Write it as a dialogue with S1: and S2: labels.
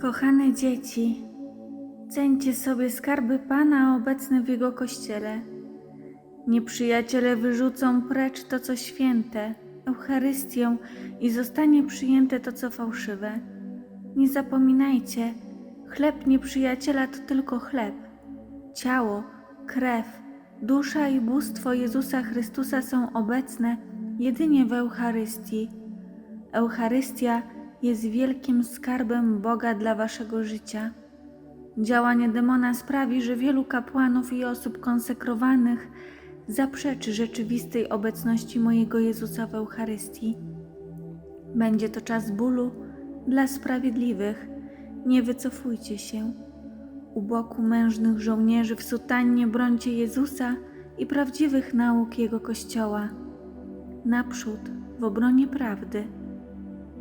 S1: Kochane dzieci, ceńcie sobie skarby Pana obecne w Jego kościele. Nieprzyjaciele wyrzucą precz to, co święte, Eucharystię i zostanie przyjęte to, co fałszywe. Nie zapominajcie, chleb nieprzyjaciela to tylko chleb. Ciało, krew, dusza i bóstwo Jezusa Chrystusa są obecne jedynie w Eucharystii. Eucharystia jest wielkim skarbem Boga dla waszego życia. Działanie demona sprawi, że wielu kapłanów i osób konsekrowanych zaprzeczy rzeczywistej obecności mojego Jezusa w Eucharystii. Będzie to czas bólu dla sprawiedliwych. Nie wycofujcie się. U boku mężnych żołnierzy w sutannie brońcie Jezusa i prawdziwych nauk Jego Kościoła. Naprzód w obronie prawdy.